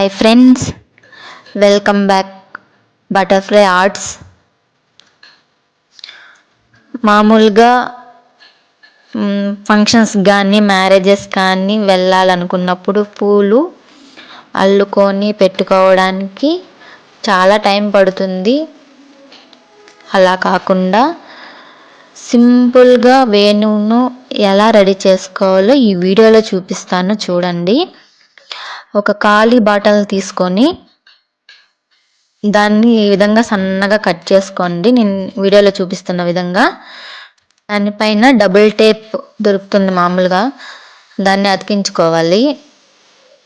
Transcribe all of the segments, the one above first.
Hi friends welcome back butterfly arts మామూలుగా functions కానీ marriages కానీ వెళ్ళాలనుకున్నప్పుడు పూలు అల్లుకొని పెట్టుకోవడానికి చాలా టైం పడుతుంది. అలా కాకుండా సింపుల్గా వేణువును ఎలా రెడీ చేసుకోవాలో ఈ వీడియోలో చూపిస్తాను చూడండి. ఒక ఖాళీ బాటల్ తీసుకొని దాన్ని ఈ విధంగా సన్నగా కట్ చేసుకోండి. నేను వీడియోలో చూపిస్తున్న విధంగా. దానిపైన డబుల్ టేప్ దొరుకుతుంది మామూలుగా. దాన్ని అతికించుకోవాలి.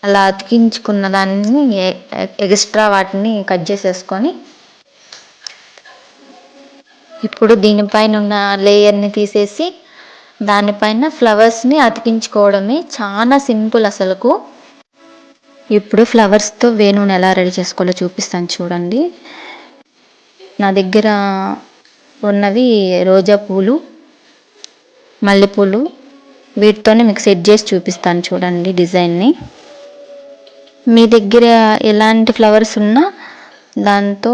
అలా అతికించుకున్న దాన్ని ఎక్స్ట్రా వాటిని కట్ చేసేసుకొని ఇప్పుడు దీనిపైన ఉన్న లేయర్ని తీసేసి దానిపైన ఫ్లవర్స్ని అతికించుకోవడమే. చాలా సింపుల్ అసలుకు. ఇప్పుడు ఫ్లవర్స్తో వేణువుని ఎలా రెడీ చేసుకోవాలో చూపిస్తాను చూడండి. నా దగ్గర ఉన్నవి రోజా పూలు మల్లెపూలు వీటితోనే మీకు సెట్ చేసి చూపిస్తాను చూడండి డిజైన్ని. మీ దగ్గర ఎలాంటి ఫ్లవర్స్ ఉన్నా దాంతో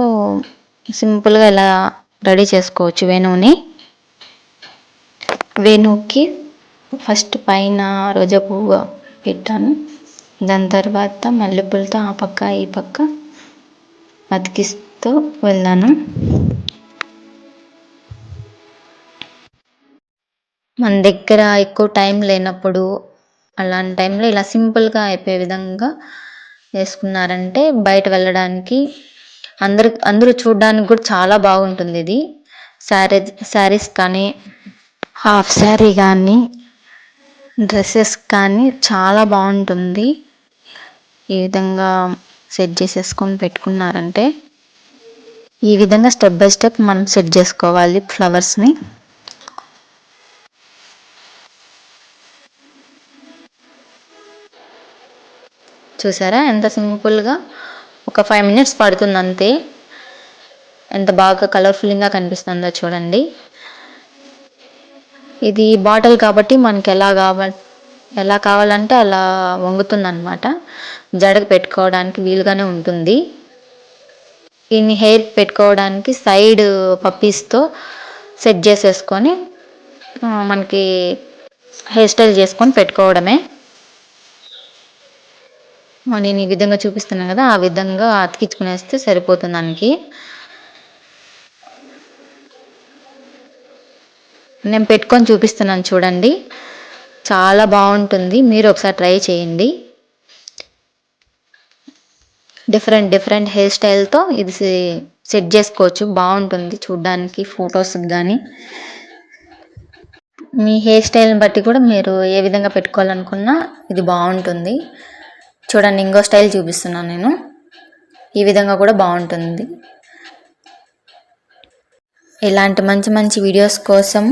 సింపుల్గా ఎలా రెడీ చేసుకోవచ్చు వేణువుని వేణువుకి ఫస్ట్ పైన రోజా పువ్వు పెట్టాను. దాని తర్వాత మల్లెపూలతో ఆ పక్క ఈ పక్క అతికిస్తూ వెళ్ళాను మన దగ్గర ఎక్కువ టైం లేనప్పుడు అలాంటి టైంలో ఇలా సింపుల్గా అయిపోయే విధంగా వేసుకున్నారంటే బయట వెళ్ళడానికి అందరు అందరూ చూడడానికి కూడా చాలా బాగుంటుంది ఇది. శారీ శారీస్ కానీ హాఫ్ శారీ కానీ డ్రెస్సెస్ కానీ చాలా బాగుంటుంది. ఈ విధంగా సెట్ చేసేసుకొని పెట్టుకున్నారంటే ఈ విధంగా స్టెప్ బై స్టెప్ మనం సెట్ చేసుకోవాలి ఫ్లవర్స్ని. చూసారా? ఎంత సింపుల్గా ఒక ఫైవ్ మినిట్స్ పడుతుంది అంతే. ఎంత బాగా కలర్ఫుల్గా కనిపిస్తుందో చూడండి. ఇది బాటిల్ కాబట్టి మనకి ఎలా కావాలి ఎలా కావాలంటే అలా వంగుతుందనమాట జడకు పెట్టుకోవడానికి వీలుగానే ఉంటుంది. దీన్ని హెయిర్ పెట్టుకోవడానికి సైడ్ పప్పీస్తో సెట్ చేసేసుకొని మనకి హెయిర్ స్టైల్ చేసుకొని పెట్టుకోవడమే. నేను ఈ విధంగా చూపిస్తున్నాను కదా ఆ విధంగా అతికించుకునేస్తే సరిపోతుంది దానికి. నేను పెట్టుకొని చూపిస్తున్నాను చూడండి. చాలా బాగుంటుంది. మీరు ఒకసారి ట్రై చేయండి. డిఫరెంట్ డిఫరెంట్ హెయిర్ స్టైల్తో ఇది సెట్ చేసుకోవచ్చు. బాగుంటుంది చూడ్డానికి ఫొటోస్ కానీ మీ హెయిర్ స్టైల్ని బట్టి కూడా మీరు ఏ విధంగా పెట్టుకోవాలనుకున్నా ఇది బాగుంటుంది. చూడండి ఇంకో స్టైల్ చూపిస్తున్నాను నేను. ఈ విధంగా కూడా బాగుంటుంది. ఇలాంటి మంచి మంచి వీడియోస్ కోసం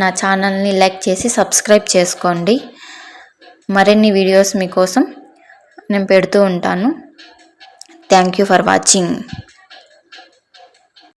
నా ఛానల్ని లైక్ చేసి సబ్స్క్రైబ్ చేసుకోండి. మరిన్ని వీడియోస్ మీకోసం నేను పెడుతూ ఉంటాను. Thank you for watching.